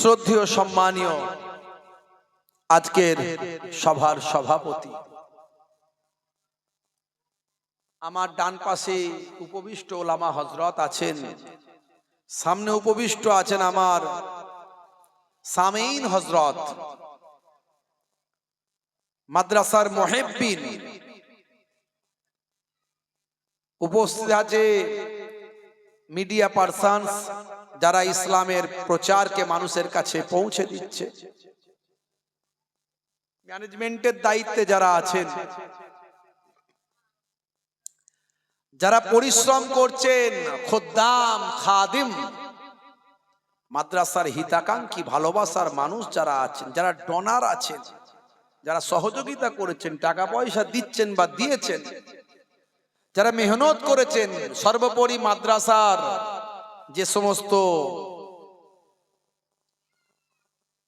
শ্রদ্ধেয় সম্মানীয় আজকের সভার সভাপতি। আমার ডান পাশে উপবিষ্ট ওলামা হজরত আছেন, সামনে উপবিষ্ট আছেন আমার সামেইন হজরত মাদ্রাসার মহেব্বিন। উপস্থিত আছে মিডিয়া পার্সনস যারা ইসলামের প্রচারকে মানুষের কাছে পৌঁছে দিচ্ছে। ম্যানেজমেন্টের দায়িত্বে যারা আছেন, যারা পরিশ্রম করছেন, খোদ্দাম, খাদিম, মাদ্রাসার হিতাকাঙ্ক্ষী, ভালোবাসার মানুষ যারা আছেন, যারা ডোনার আছেন, যারা সহযোগিতা করেছেন টাকা পয়সা দিচ্ছেন বা দিয়েছেন, যারা মেহনত করেছেন, সর্বোপরি মাদ্রাসার যে সমস্ত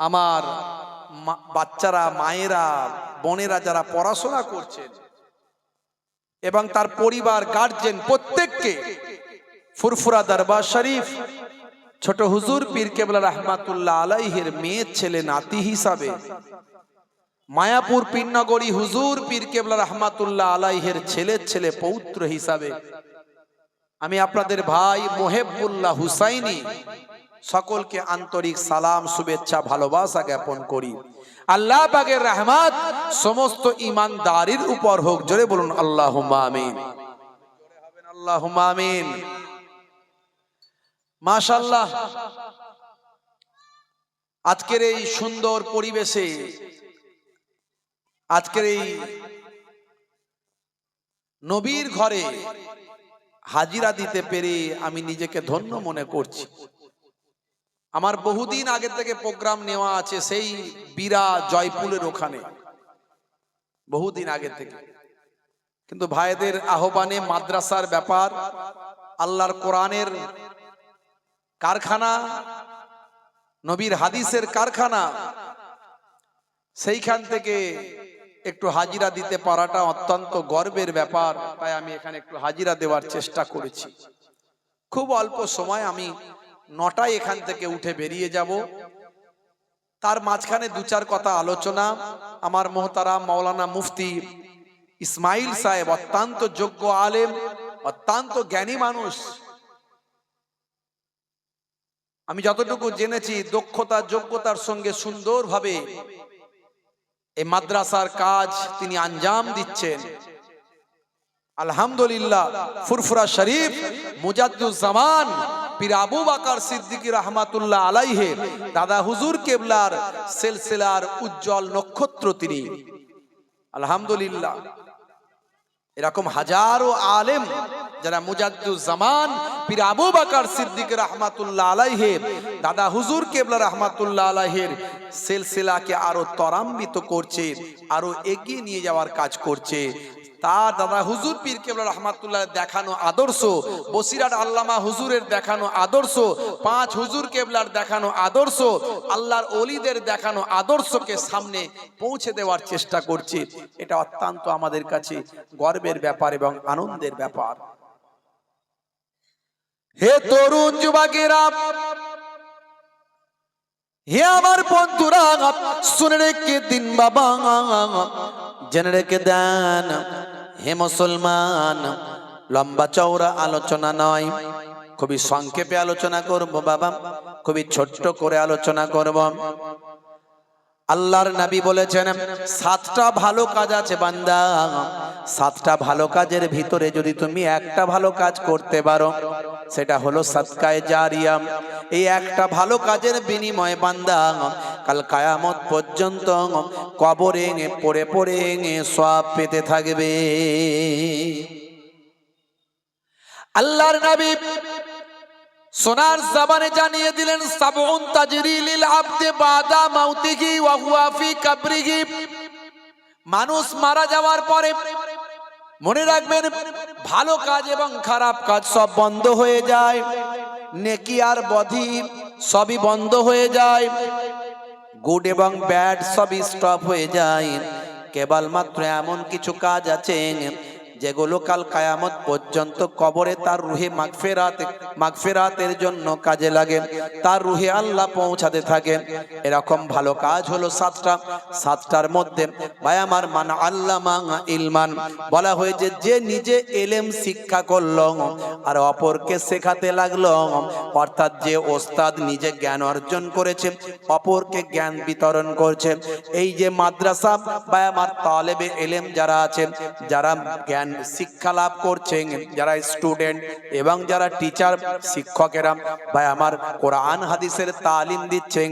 আমার বাচ্চারা, মায়েরা, বোনেরা যারা পড়াশোনা করছেন এবং তার পরিবার গার্জেন প্রত্যেককে, ফুরফুরা দরবার শরীফ, ছোট হুজুর পীর কেবলা রহমাতুল্লাহ আলাইহের মেয়ের ছেলে, নাতি হিসাবে, মায়াপুর পিন্নগরী হুজুর পীর কেবলা রহমাতুল্লাহ আলাইহের ছেলের ছেলে, পৌত্র হিসাবে আমি আপনাদের ভাই মোহেবুল্লাহ হুসাইনি সকলকে আন্তরিক সালাম, শুভেচ্ছা, ভালোবাসা জ্ঞাপন করি। আল্লাহ পাকের রহমত সমস্ত ইমানদারির উপর হোক, জোরে বলুন আল্লাহ আমিন। আল্লাহ আমিন। মাশাল্লাহ আজকের এই সুন্দর পরিবেশে, আজকের এই নবীর ঘরে হাজিরা দিতে পেরে আমি নিজেকে ধন্য মনে করছি। আমার বহুদিন আগে থেকে প্রোগ্রাম নেওয়া আছে সেই বীরা জয়পুরের ওখানে। বহুদিন আগে থেকে। কিন্তু ভাইদের আহ্বানে মাদ্রাসার ব্যাপার, আল্লাহর কোরআনের কারখানা, নবীর হাদিসের কারখানা, সেইখান থেকে একটু হাজিরা দিতে পারাটা অত্যন্ত গর্বের ব্যাপার, তাই আমি এখানে একটু হাজিরা দেওয়ার চেষ্টা করেছি। খুব অল্প সময় আমি নটায় এখান থেকে উঠে বেরিয়ে যাব। তার মাঝখানে দু চার কথা আলোচনা। আমার মোহতারাম মাওলানা মুফতি ইসমাইল সাহেব অত্যন্ত যোগ্য আলেম, অত্যন্ত জ্ঞানী মানুষ। আমি যতটুকু জেনেছি, দক্ষতা, যোগ্যতার সঙ্গে সুন্দরভাবে এই মাদ্রাসার কাজ তিনি আঞ্জাম দিচ্ছেন। আলহামদুলিল্লাহ, ফুরফুরা শরীফ মুজাদ্দুজ্জামান পীর আবু বাকার সিদ্দিকী রহমাতুল্লাহ আলাইহে, দাদা হুজুর কেবলার সিলসিলার উজ্জ্বল নক্ষত্র তিনি। আলহামদুলিল্লাহ। এরকম হাজারো আলেম যারা মুজাদ্দুজ্জামান পীর আবু বাকার সিদ্দিক রহমাতুল্লাহ আলাইহে, দাদা হুজুর কেবলা রহমাতুল্লাহ আলাইহের সিলসিলাকে আরও ত্বরান্বিত করছে, আরও এগিয়ে নিয়ে যাওয়ার কাজ করছে। তার দাদা হুজুর পীর কেবল রহমাতুল্লাহ দেখানো আদর্শ, বসিরাট আল্লামা হুজুরের দেখানো আদর্শ, পাঁচ হুজুর কেবলার দেখানো আদর্শ, আল্লাহর অলিদের দেখানো আদর্শকে সামনে পৌঁছে দেওয়ার চেষ্টা করছে। এটা অত্যন্ত আমাদের কাছে গর্বের ব্যাপার এবং আনন্দের ব্যাপার। হে তরুণ যুবকেরা, হে আমার বন্ধুরা, শুনে রেখে দিন বাবা, জেনে রেখে দেন। হে মুসলমান, লম্বা চৌড়া আলোচনা নয়। খুবই সংক্ষেপে আলোচনা করব বাবা, খুবই ছোট্ট করে আলোচনা করব। আল্লাহর নবী বলেছেন, সাতটা ভালো কাজ আছে বান্দা। সাতটা ভালো কাজের ভিতরে যদি তুমি একটা ভালো কাজ করতে পারো, সেটা হলো সৎকায় জারিয়া। এই একটা ভালো কাজের বিনিময়ে বান্দা, কাল কায়ামত পর্যন্ত কবরে পড়ে পড়ে সব পেতে থাকবে। আল্লাহর নবী সোনার জাবানে জানিয়ে দিলেন, সাবউন তাজরিলিল আবদে বাদা মাউতিহি ওয়া হুয়া ফি কবরিহি। মানুষ মারা যাওয়ার পরে মনে রাখবেন, ভালো কাজ এবং খারাপ কাজ সব বন্ধ হয়ে যায়। নেকি আর বধি সবই বন্ধ হয়ে যায়। গুড এবং ব্যাড সবই স্টপ হয়ে যায়। কেবলমাত্র এমন কিছু কাজ আছে যেগুলো কাল কায়ামত পর্যন্ত কবরে তার রুহে মাগফেরাত, মাগফেরাতের জন্য কাজে লাগে। তার রুহে আল্লাহ পৌঁছাতে থাকে। এরকম ভালো কাজ হলো সাতটা। সাতটার মধ্যে, ভাই আমার মান আল্লামা ইলমান, বলা হয়েছে যে নিজে এলেম শিক্ষা করল আর অপরকে শেখাতে লাগল। অর্থাৎ যে ওস্তাদ নিজে জ্ঞান অর্জন করেছে, অপরকে জ্ঞান বিতরণ করছে। এই যে মাদ্রাসা বা আমার তালেবে এলেম যারা আছেন যারা জ্ঞান শিক্ষা লাভ করছেন যারা স্টুডেন্ট এবং যারা টিচার শিক্ষকেরা। বা আমার কোরআন হাদিসের তালিম দিচ্ছেন,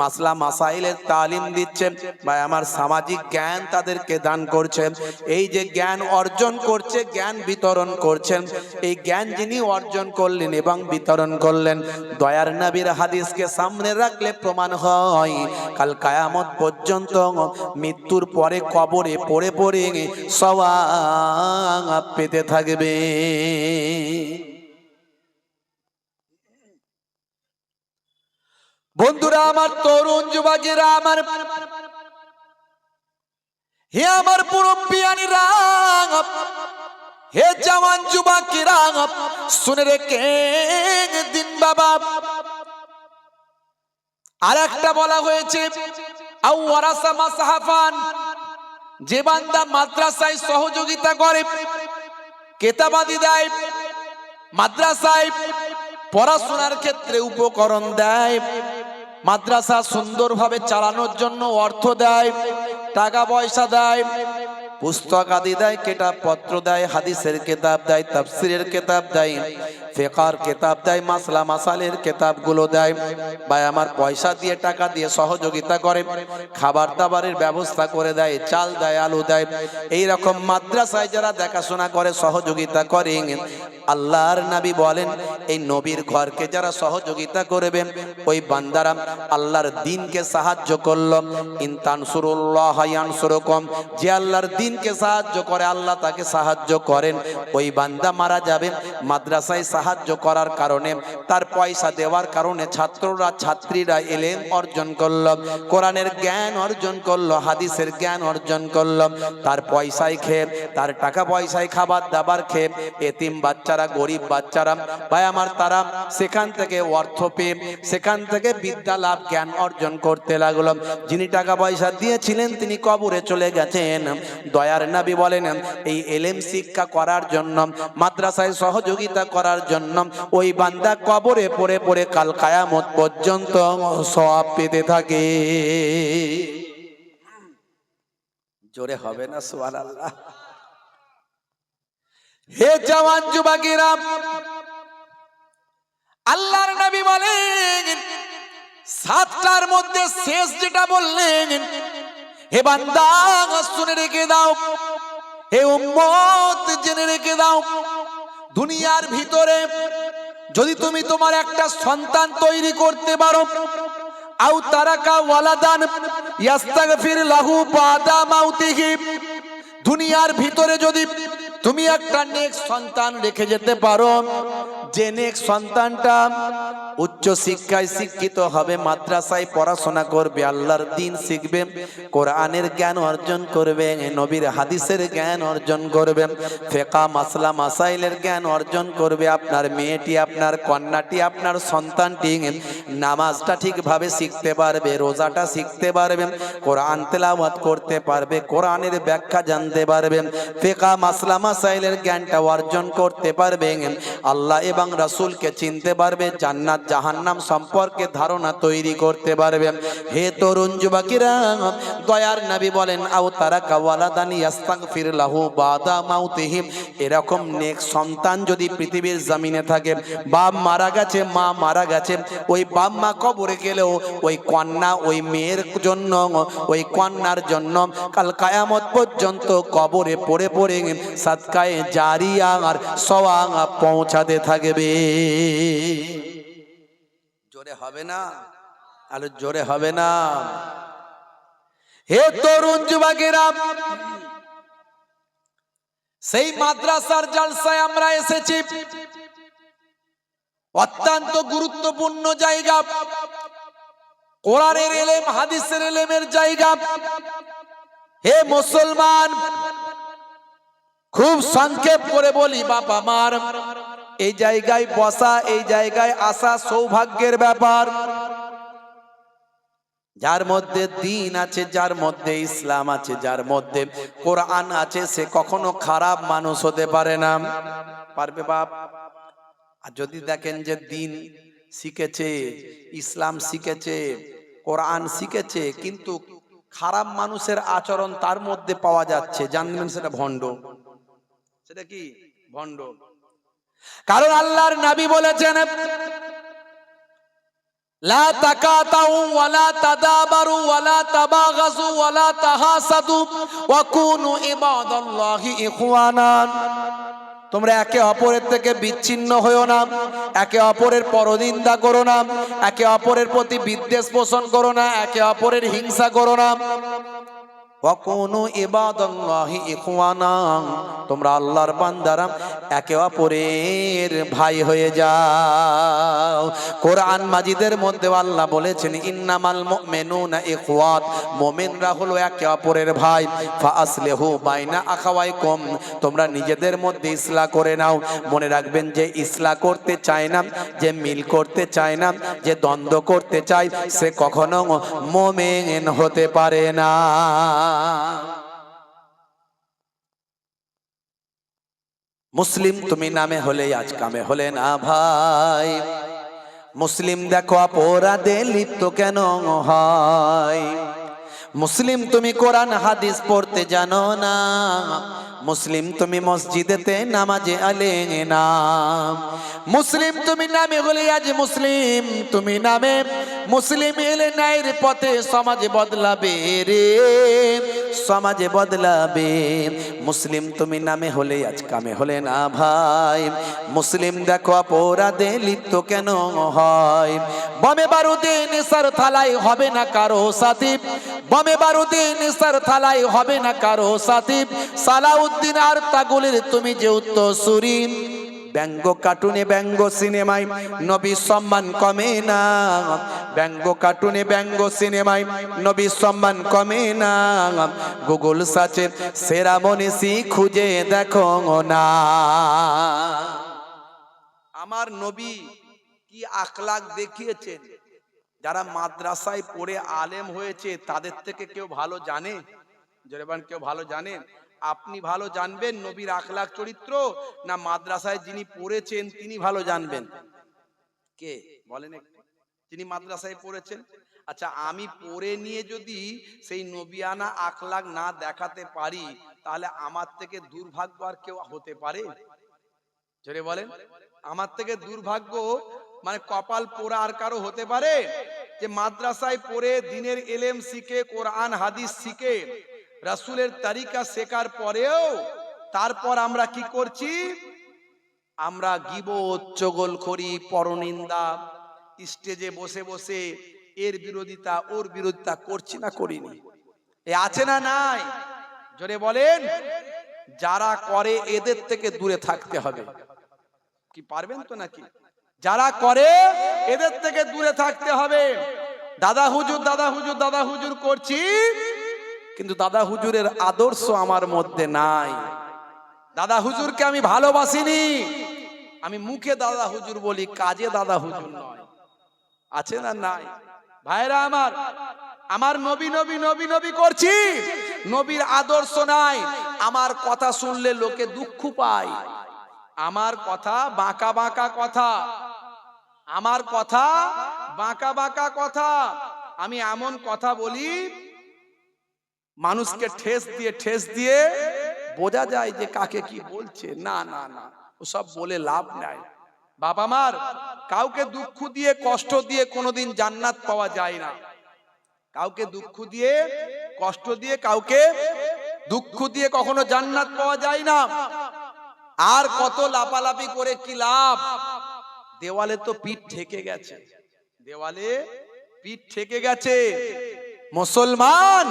মাসলা মাসাইলের তালিম দিচ্ছেন। বা আমার সামাজিক জ্ঞান তাদেরকে দান করছেন। এই যে জ্ঞান অর্জন করছে, জ্ঞান বিতরণ করছেন। এই জ্ঞান যিনি অর্জন করলেন এবং বিতরণ করলেন, দয়ার নবীর হাদিসকে সামনে রাখলে প্রমাণ হয়। কাল কায়ামত পর্যন্ত মৃত্যুর পরে কবরে পড়ে পড়ে সওয়াব পেতে থাকবে। বন্ধুরা, আমার তরুণ যুবকেরা, আমার হে আমার পুরব্বিয়ানিরা হে জওয়ান যুবকেরা, শুনে রেখে দিন বাবা। আর একটা বলা হয়েছে আউ ওয়ারাসা মাসাহাফান যে বান্দা মাদ্রাসায় সহযোগিতা করে, কেতাবাদি দেয়, মাদ্রাসায় পড়াশোনার ক্ষেত্রে উপকরণ দেয়, মাদ্রাসা সুন্দরভাবে চালানোর জন্য অর্থ দেয়, টাকা পয়সা দেয় পুস্তক আদি দেয়, কেতাব পত্র দেয়, হাদিসের কেতাব দেয়, তাফসিরের কেতাব দেয়, ফেকার কেতাব দেয়, মাসলা মাসালের কেতাবগুলো দেয়। বা আমার পয়সা দিয়ে, টাকা দিয়ে সহযোগিতা করে, খাবার দাবারের ব্যবস্থা করে দেয়, চাল দেয়, আলু দেয়। এই রকম মাদ্রাসায় যারা দেখাশোনা করে, সহযোগিতা করে আল্লাহর নবী বলেন, এই নবীর ঘরকে যারা সহযোগিতা করবেন, ওই বান্দারা আল্লাহর দিনকে সাহায্য করল। ইনতানসুরুল্লাহ ইয়ানসুরুকুম, যে আল্লাহর দিনকে সাহায্য করে, আল্লাহ তাকে সাহায্য করেন। ওই বান্দা মারা যাবে, মাদ্রাসায় সাহায্য করার কারণে, তার পয়সা দেওয়ার কারণে ছাত্ররা, ছাত্রীরা এলেম অর্জন করল, কোরআনের জ্ঞান অর্জন করল, হাদিসের জ্ঞান অর্জন করল। তার পয়সায় খেয়ে, তার টাকা পয়সায় খাবার দাবার খেয়ে, এতিম বাচ্চারা গরিব বাচ্চারা, ভাই আমার তারা সেখান থেকে অর্থ পেয়ে সেখান থেকে বিদ্যা লাভ, জ্ঞান অর্জন করতে লাগল। যিনি টাকা পয়সা দিয়েছিলেন, তিনি কবরে চলে গেছেন। দয়ার নাবি বলেন, এই এলেম শিক্ষা করার জন্য, মাদ্রাসায় সহযোগিতা করার জন্য, ওই বান্দা কবরে পড়ে পড়ে কাল কায়ামত পর্যন্ত সব পেতে থাকে। জোরে হবে না সোয়াল আল্লাহ হে জওয়ান যুবকেরা, আল্লাহর নবী বলেন, সাতটার মধ্যে শেষ যেটা বললেন, হে বান্দা শুনে রেখে দাও। হে উম্মত, জেনে রেখে দাও, দুনিয়ার ভিতরে যদি তুমি তোমার একটা সন্তান তৈরি করতে পারো আউ তারাকা ওয়ালাদান ইয়াস্তাগফির লাহু বাদা মাউতিহি। দুনিয়ার ভিতরে যদি তুমি একটা নেক সন্তান রেখে যেতে পারো। যে নেক সন্তানটা উচ্চ শিক্ষায় শিক্ষিত হবে, মাদ্রাসায় পড়াশোনা করবে, আল্লাহর দিন শিখবে, কোরআনের জ্ঞান অর্জন করবে, নবীর হাদিসের জ্ঞান অর্জন করবে, ফেকা মাসলা মাসাইলের জ্ঞান অর্জন করবে, আপনার মেয়েটি, আপনার কন্যাটি, আপনার সন্তানটি নামাজটা ঠিকভাবে শিখতে পারবে, রোজাটা শিখতে পারবে, কোরআন তেলাওয়াত করতে পারবে, কোরআনের ব্যাখ্যা জানতে পারবে, ফেকা মাসলা মাসাইলের জ্ঞানটা অর্জন করতে পারবে আল্লাহ এবং রাসুলকে চিনতে পারবে, জান্নাত জাহান্নাম সম্পর্কে ধারণা তৈরি করতে পারবে। হে তরুণ যুবকেরা, দয়ার নবী বলেন, আও তারা কাওয়ালাদান ইয়াস্তাগফির লাহু বাদা মাউতিহি এরকম নেক সন্তান যদি পৃথিবীর জমিনে থাকে, বাপ মারা গেছে, মা মারা গেছে, ওই বাপ মা কবরে গেলেও ওই কন্যা ওই মেয়ের জন্য, ওই কন্যার জন্য কাল কায়ামত পর্যন্ত কবরে পড়ে পড়ে সাদকায়ে জারিয়া আর সওয়া পৌঁছাতে থাকবে। জোরে হবে না? আলো জোরে হবে না। হে তরুণ যুবকেরা, সেই মাদ্রাসার জালসায় আমরা এসেছি। অত্যন্ত গুরুত্বপূর্ণ জায়গা। কোরআনের এলেম, হাদিসের এলেমের জায়গা। হে মুসলমান খুব সংক্ষেপ করে বলি বাবা মার এই জায়গায় বসা, এই জায়গায় আসা সৌভাগ্যের ব্যাপার। যার মধ্যে দিন আছে, যার মধ্যে ইসলাম আছে, যার মধ্যে কোরআন আছে, সে কখনো খারাপ মানুষ হতে পারে না। পারবে বাপ? আর যদি দেখেন যে দিন শিখেছে, ইসলাম শিখেছে, কোরআন শিখেছে, কিন্তু খারাপ মানুষের আচরণ তার মধ্যে পাওয়া যাচ্ছে, জানবেন সেটা ভণ্ড। সেটা কি? ভণ্ড। কারণ আল্লাহর নাবি বলেছেন লা তাকাতাউ ওয়ালা তাদাবারু ওয়ালা তাবাগাজু ওয়ালা তাহাসাদু ওয়া কুনু ইবাদাল্লাহি ইখওয়ানান তোমরা একে অপরের থেকে বিচ্ছিন্ন হয়েও না একে অপরের পরনিন্দা করো না একে অপরের প্রতি বিদ্বেষ পোষণ করো না একে অপরের হিংসা করো না। তোমরা আল্লাহর বান্দারা, একে অপরের ভাই হয়ে যাও। কোরআন মাজিদের মধ্যে আল্লাহ বলেছেন, ইন্নামাল মুমিনুনা ইখওয়াত। মুমিনরা হলো একে অপরের ভাই। ফাসলিহু বাইনা আখাওয়াইকুম। তোমরা নিজেদের মধ্যে ইসলাহ করে নাও। মনে রাখবেন যে ইসলাহ করতে চায় না, যে মিল করতে চায় না, যে দ্বন্দ্ব করতে চায়, সে কখনো মোমেন হতে পারে না। মুসলিম তুমি নামে হলে আজ কামে হলে না ভাই। মুসলিম দেখো অপরাধে লিপ্ত কেন হয়। মুসলিম তুমি কোরআন, হাদিস পড়তে জানো না। মুসলিম তুমি মসজিদেতে নামাজে আলে নাম মুসলিম তুমি নামে হলে আজ মুসলিম, তুমি নামে মুসলিম এলে নাইর পথে সমাজে বদলাবে রে, সমাজে বদলাবে। মুসলিম তুমি নামে হলে আজ কামে হলে না ভাই। মুসলিম দেখো অপরাধে লিপ্ত কেন হয়? বমে বারুদে নেশার থালায় হবে না কারও সাথী। বমে বারুদে নেশার থালায় হবে না কারও সাথী সালাউদ্দিন আর তাগুলের তুমি যে উত্তরসূরি ব্যঙ্গ কার্টুনে ব্যঙ্গ সিনেমায় নবী সম্মান কমে না। ব্যঙ্গ কার্টুনে ব্যঙ্গ সিনেমায় নবী সম্মান কমে না। গুগল সার্চে সেরা মনীষী খুঁজে দেখো না। আমার নবী কি আখলাক দেখিয়েছেন? যারা মাদ্রাসায় পড়ে আলেম হয়েছে, তাদের থেকে কেউ ভালো জানে? জোরেবান কেউ ভালো জানে? আপনি ভালো জানবেন নবীর আখলাক চরিত্র, না মাদ্রাসায় যিনি পড়েছেন তিনি ভালো জানবেন? কে? বলেন যিনি মাদ্রাসায় পড়েছেন? আচ্ছা আমি পড়ে নিয়ে যদি সেই নবিয়ানা আখলাক না দেখাতে পারি, তাহলে আমার থেকে দুর্ভাগ্য আর কেউ হতে পারে? জোরে বলেন। আমার থেকে দুর্ভাগ্য মানে কপাল পোড়া আর কারও হতে পারে? যে মাদ্রাসায় পড়ে দিনের এলেম শিখে, কোরআন, হাদিস শিখে, রাসূলের তারিকা শেখার পরেও তারপর আমরা কি করছি? আমরা গিব চগল করি পরনিন্দা, স্টেজে বসে বসে এর বিরোধিতা, ওর বিরোধিতা করছি না করিনি। এ আছে না নাই? জোরে বলেন, যারা করে এদের থেকে দূরে থাকতে হবে। কি পারবেন তো নাকি? যারা করে, এদের থেকে দূরে থাকতে হবে। দাদা হুজুর দাদা হুজুর দাদা হুজুর করছি, কিন্তু দাদা হুজুরের আদর্শ আমার মধ্যে নাই। দাদা হুজুরকে আমি ভালোবাসিনি। আমি মুখে দাদা হুজুর বলি, কাজে দাদা হুজুর নয়। আছে না নাই? ভাইরা আমার আমার নবী নবী নবী নবী করছি। নবীর আদর্শ নাই। আমার কথা শুনলে লোকে দুঃখ পায়। আমার কথা বাঁকা বাঁকা কথা। আমার কথা বাঁকা বাঁকা কথা। আমি এমন কথা বলি, মানুষকে ঠেস দিয়ে ঠেস দিয়ে বোঝা যায় যে কাকে কি বলছে। না না না, ওসব বলে লাভ নাই। বাবা মার, কাউকে দুঃখ দিয়ে, কষ্ট দিয়ে কোনোদিন জান্নাত পাওয়া যায় না। কাউকে দুঃখ দিয়ে, কষ্ট দিয়ে, কাউকে দুঃখ দিয়ে কখনো জান্নাত পাওয়া যায় না। আর কত লাপালাপি করে কি লাভ? দেওয়ালে তো পিঠ ঠেকে গেছে। দেওয়ালে পিঠ ঠেকে গেছে। মুসলমান